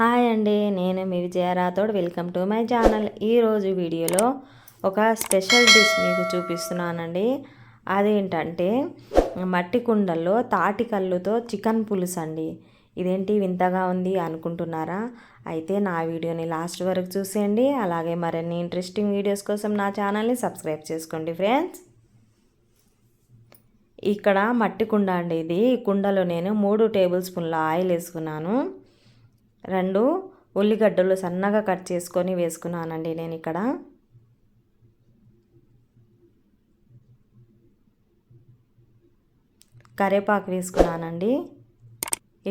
Hi అండి నేను మీ Vijay Rathod welcome to my channel. ఈరోజు వీడియోలో ఒక స్పెషల్ డిష్ మీకు చూపిస్తున్నానండి. అదేంటంటే మట్టి కుండల్లో తాటికల్లుతో చికెన్ పులుసు అండి. ఇదేంటి వింతగా ఉంది అనుకుంటున్నారా? అయితే నా వీడియోని లాస్ట్ వరకు చూసేయండి. అలాగే మరిన్ని ఇంట్రెస్టింగ్ వీడియోస్ కోసం నా ఛానల్ని సబ్స్క్రైబ్ చేసుకోండి ఫ్రెండ్స్. ఇక్కడ మట్టి కుండ అండి ఇది. కుండలో నేను మూడు టేబుల్ స్పూన్ల ఆయిల్ వేసుకున్నాను. రెండు ఉల్లిగడ్డలు సన్నగా కట్ చేసుకొని వేసుకున్నానండి నేను ఇక్కడ. కరేపాకు వేసుకున్నానండి.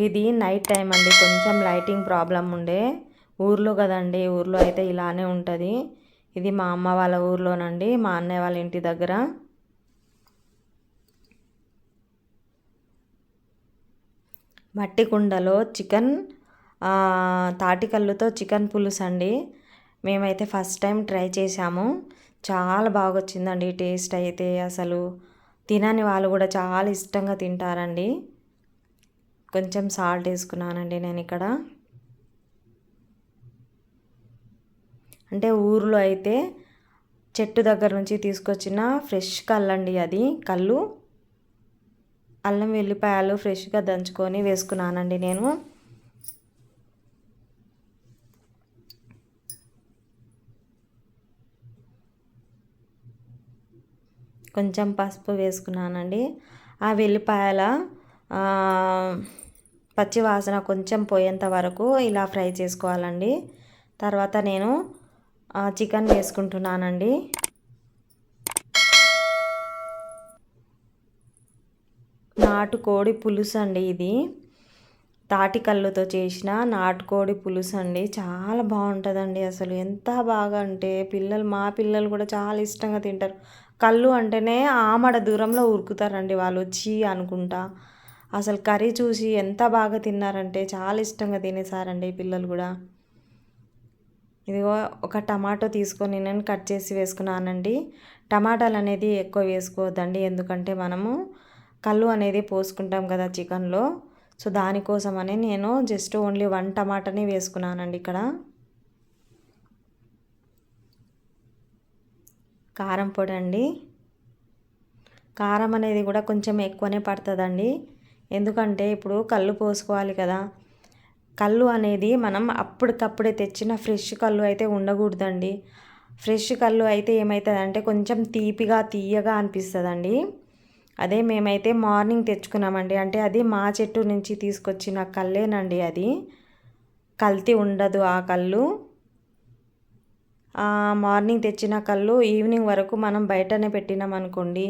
ఇది నైట్ టైం అండి కొంచెం లైటింగ్ ప్రాబ్లం ఉండే. ఊర్లో కదండి ఊర్లో అయితే ఇలానే ఉంటుంది. ఇది మా అమ్మ వాళ్ళ ఊర్లోనండి మా అన్నయ్య వాళ్ళ ఇంటి దగ్గర. మట్టి కుండలో చికెన్ తాటికల్లుతో చికెన్ పులుసు అండి. మేమైతే ఫస్ట్ టైం ట్రై చేసాము చాలా బాగా వచ్చిందండి టేస్ట్ అయితే అసలు. తినని వాళ్ళు కూడా చాలా ఇష్టంగా తింటారండి. కొంచెం సాల్ట్ వేసుకున్నానండి నేను ఇక్కడ. అంటే ఊర్లో అయితే చెట్టు దగ్గర నుంచి తీసుకొచ్చిన ఫ్రెష్ కళ్ళండి అది కళ్ళు. అల్లం వెల్లిపాయలు ఫ్రెష్గా దంచుకొని వేసుకున్నానండి నేను. కొంచెం పసుపు వేసుకున్నానండి. ఆ వెల్లిపాయల పచ్చి వాసన కొంచెం పోయేంత వరకు ఇలా ఫ్రై చేసుకోవాలండి. తర్వాత నేను చికెన్ వేసుకుంటున్నానండి. నాటుకోడి పులుసు అండి ఇది తాటికల్లుతో చేసిన నాటుకోడి పులుసు అండి చాలా బాగుంటుందండి అసలు. ఎంత బాగా అంటే పిల్లలు మా పిల్లలు కూడా చాలా ఇష్టంగా తింటారు. కళ్ళు అంటేనే ఆమడ దూరంలో ఉరుకుతారండి వాళ్ళు. వచ్చి అనుకుంటా. అసలు కర్రీ చూసి ఎంత బాగా తిన్నారంటే చాలా ఇష్టంగా తినేసారండి పిల్లలు కూడా. ఇదిగో ఒక టమాటో తీసుకొని నేను కట్ చేసి వేసుకున్నానండి. టమాటాలు అనేది ఎక్కువ వేసుకోవద్దండి. ఎందుకంటే మనము కళ్ళు అనేది పోసుకుంటాం కదా చికెన్లో. సో దానికోసమని నేను జస్ట్ ఓన్లీ వన్ టమాటాని వేసుకున్నానండి ఇక్కడ. కారం పొడి అండి కారం అనేది కూడా కొంచెం ఎక్కువనే పడుతుందండి. ఎందుకంటే ఇప్పుడు కళ్ళు పోసుకోవాలి కదా. కళ్ళు అనేది మనం అప్పటికప్పుడే తెచ్చిన ఫ్రెష్ కళ్ళు అయితే ఉండకూడదండి. ఫ్రెష్ కళ్ళు అయితే ఏమవుతుందంటే కొంచెం తీపిగా తీయగా అనిపిస్తుందండి. అదే మేమైతే మార్నింగ్ తెచ్చుకున్నామండి. అంటే అది మా చెట్టు నుంచి తీసుకొచ్చిన కళ్ళేనండి అది. కల్తీ ఉండదు ఆ కళ్ళు. మార్నింగ్ తెచ్చిన కళ్ళు ఈవినింగ్ వరకు మనం బయటనే పెట్టినాం అనుకోండి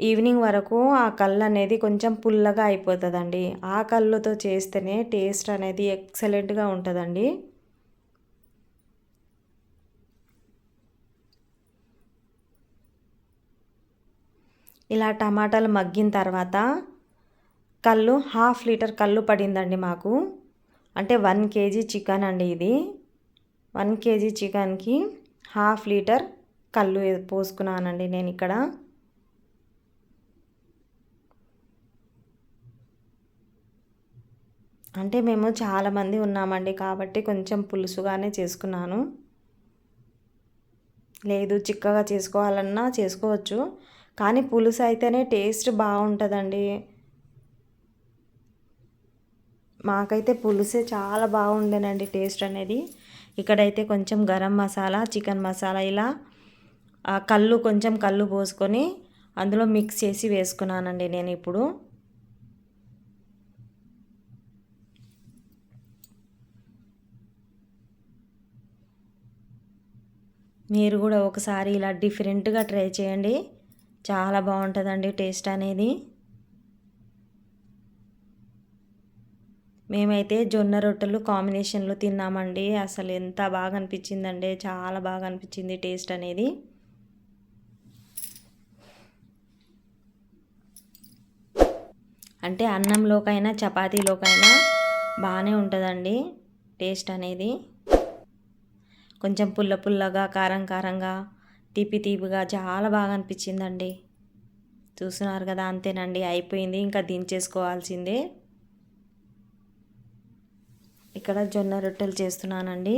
ఈవినింగ్ వరకు ఆ కళ్ళు అనేది కొంచెం పుల్లగా అయిపోతుందండి. ఆ కళ్ళుతో చేస్తేనే టేస్ట్ అనేది ఎక్సలెంట్గా ఉంటుందండి. ఇలా టమాటాలు మగ్గిన తర్వాత కళ్ళు హాఫ్ లీటర్ కళ్ళు పడిందండి మాకు. అంటే వన్ కేజీ చికెన్ అండి ఇది. వన్ కేజీ చికెన్కి హాఫ్ లీటర్ కళ్ళు పోసుకున్నానండి నేను ఇక్కడ. అంటే మేము చాలామంది ఉన్నామండి కాబట్టి కొంచెం పులుసుగానే చేసుకున్నాను. లేదు చిక్కగా చేసుకోవాలన్నా చేసుకోవచ్చు. కానీ పులుసు అయితేనే టేస్ట్ బాగుంటుందండి. మాకైతే పులుసే చాలా బాగుండేనండి టేస్ట్ అనేది. ఇక్కడైతే కొంచెం గరం మసాలా చికెన్ మసాలా ఇలా కళ్ళు కొంచెం కళ్ళు పోసుకొని అందులో మిక్స్ చేసి వేసుకున్నానండి నేను ఇప్పుడు. మీరు కూడా ఒకసారి ఇలా డిఫరెంట్గా ట్రై చేయండి. చాలా బాగుంటుందండి టేస్ట్ అనేది. మేమైతే జొన్న రొట్టెలు కాంబినేషన్లో తిన్నామండి. అసలు ఎంత బాగా అనిపించిందండి చాలా బాగా అనిపించింది టేస్ట్ అనేది. అంటే అన్నంలోకైనా చపాతీలోకైనా బాగానే ఉంటుందండి టేస్ట్ అనేది. కొంచెం పుల్ల పుల్లగా కారం కారంగా తీపి తీపిగా చాలా బాగా అనిపించిందండి చూస్తున్నారు కదా అంతేనండి అయిపోయింది. ఇంకా దించేసుకోవాల్సిందే. ఇక్కడ జొన్న రొట్టెలు చేస్తున్నానండి.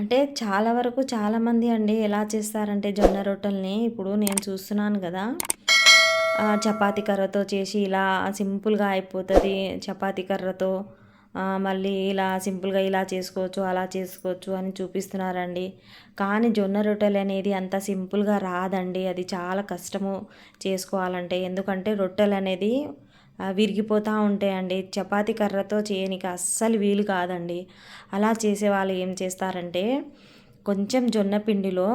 అంటే చాలా వరకు చాలామంది అండి ఎలా చేస్తారంటే జొన్న రొట్టెల్ని. ఇప్పుడు నేను చూస్తున్నాను కదా చపాతీ కర్రతో చేసి ఇలా సింపుల్గా అయిపోతుంది చపాతీ కర్రతో. మళ్ళీ ఇలా సింపుల్గా ఇలా చేసుకోవచ్చు అలా చేసుకోవచ్చు అని చూపిస్తున్నారండి. కానీ జొన్న రొట్టెలు అనేది అంత సింపుల్గా రాదండి. అది చాలా కష్టము చేసుకోవాలంటే. ఎందుకంటే రొట్టెలు అనేది విరిగిపోతూ ఉంటాయండి. చపాతి కర్రతో చేయనికి అస్సలు వీలు కాదండి. అలా చేసే వాళ్ళు ఏం చేస్తారంటే కొంచెం జొన్న పిండిలో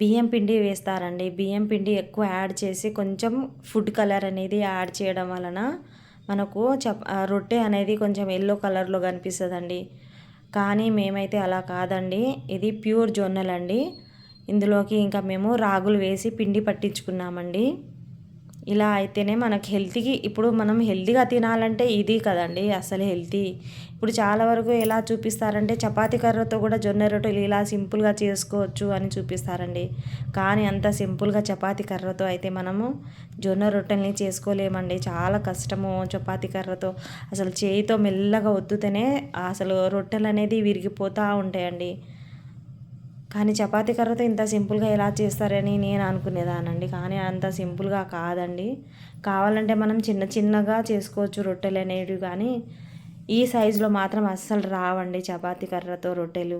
బియ్యం పిండి వేస్తారండి. బియ్యం పిండి ఎక్కువ యాడ్ చేసి కొంచెం ఫుడ్ కలర్ అనేది యాడ్ చేయడం వలన మనకు చప రొట్టె అనేది కొంచెం ఎల్లో కలర్లో కనిపిస్తుందండి. కానీ మేమైతే అలా కాదండి. ఇది ప్యూర్ జొన్నలండి. ఇందులోకి ఇంకా మేము రాగులు వేసి పిండి పట్టించుకున్నామండి. ఇలా అయితేనే మనకు హెల్తీకి ఇప్పుడు మనం హెల్తీగా తినాలంటే ఇది కదండి అసలు హెల్తీ. ఇప్పుడు చాలా వరకు ఎలా చూపిస్తారంటే చపాతీ కర్రతో కూడా జొన్న రొట్టెలు ఇలా సింపుల్గా చేసుకోవచ్చు అని చూపిస్తారండి. కానీ అంత సింపుల్గా చపాతీ కర్రతో అయితే మనము జొన్న రొట్టెల్ని చేసుకోలేమండి. చాలా కష్టము చపాతీ కర్రతో. అసలు చేయితో మెల్లగా ఒత్తుతేనే అసలు రొట్టెలు అనేది విరిగిపోతూ ఉంటాయండి. కానీ చపాతీ కర్రతో ఇంత సింపుల్గా ఎలా చేస్తారని నేను అనుకునేదానండి కానీ అంత సింపుల్గా కాదండి. కావాలంటే మనం చిన్న చిన్నగా చేసుకోవచ్చు రొట్టెలు అనేవి కానీ ఈ సైజులో మాత్రం అస్సలు రావండి చపాతీ కర్రతో రొట్టెలు.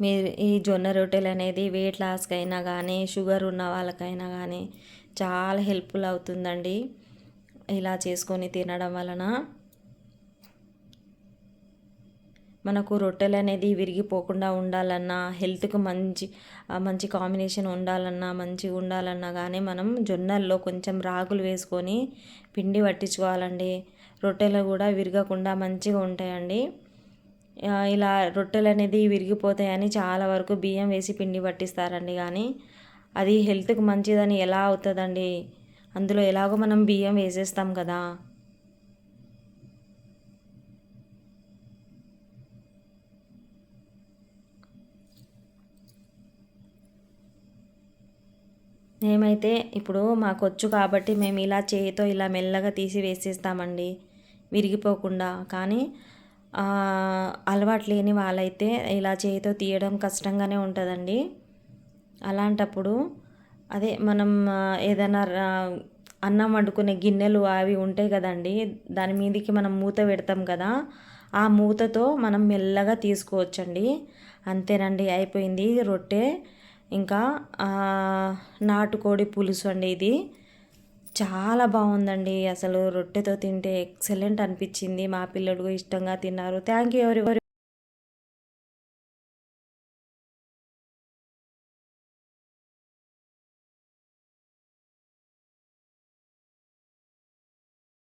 మీరు ఈ జొన్న రొట్టెలు అనేది వెయిట్ లాస్కి అయినా కానీ షుగర్ ఉన్న వాళ్ళకైనా కానీ చాలా హెల్ప్ఫుల్ అవుతుందండి. ఇలా చేసుకొని తినడం వలన మనకు రొట్టెలు అనేది విరిగిపోకుండా ఉండాలన్నా హెల్త్కు మంచి మంచి కాంబినేషన్ ఉండాలన్నా మంచిగా ఉండాలన్నా కానీ మనం జొన్నల్లో కొంచెం రాగులు వేసుకొని పిండి పట్టించుకోవాలండి. రొట్టెలు కూడా విరగకుండా మంచిగా ఉంటాయండి. ఇలా రొట్టెలు అనేది విరిగిపోతాయని చాలా వరకు బియ్యం వేసి పిండి పట్టిస్తారండి. కానీ అది హెల్త్కి మంచిదని ఎలా అవుతుందండి? అందులో ఎలాగో మనం బియ్యం వేసేస్తాం కదా. మేమైతే ఇప్పుడు మాకు వచ్చు కాబట్టి మేము ఇలా చేయితో ఇలా మెల్లగా తీసి వేసేస్తామండి. విరిగిపోకుండా. కానీ అలవాటు లేని వాళ్ళైతే ఇలా చేతితో తీయడం కష్టంగానే ఉంటుందండి. అలాంటప్పుడు అదే మనం ఏదైనా అన్నం వండుకునే గిన్నెలు అవి ఉంటాయి కదండి దాని మీదకి మనం మూత పెడతాం కదా ఆ మూతతో మనం మెల్లగా తీసుకోవచ్చండి. అంతేనండి అయిపోయింది రొట్టె. ఇంకా నాటుకోడి పులుసు అండి ఇది. చాలా బాగుందండి. అసలు రొట్టెతో తింటే ఎక్సలెంట్ అనిపించింది. మా పిల్లలు ఇష్టంగా తిన్నారు. థ్యాంక్ యూ ఎవరి